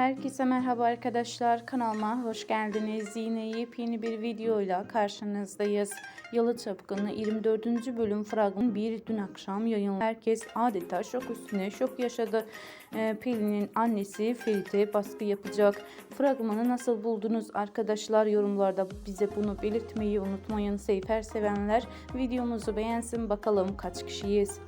Herkese merhaba arkadaşlar. Kanalıma hoş geldiniz. Yine yepyeni bir videoyla karşınızdayız. Yalı Çapkını 24. bölüm fragmanı bir dün akşam yayınlandı. Herkes adeta şok üstüne şok yaşadı. Ee, Pelin'in annesi Ferit'e baskı yapacak. Fragmanı nasıl buldunuz arkadaşlar? Yorumlarda bize bunu belirtmeyi unutmayın. Seyfer sevenler videomuzu beğensin. Bakalım kaç kişiyiz?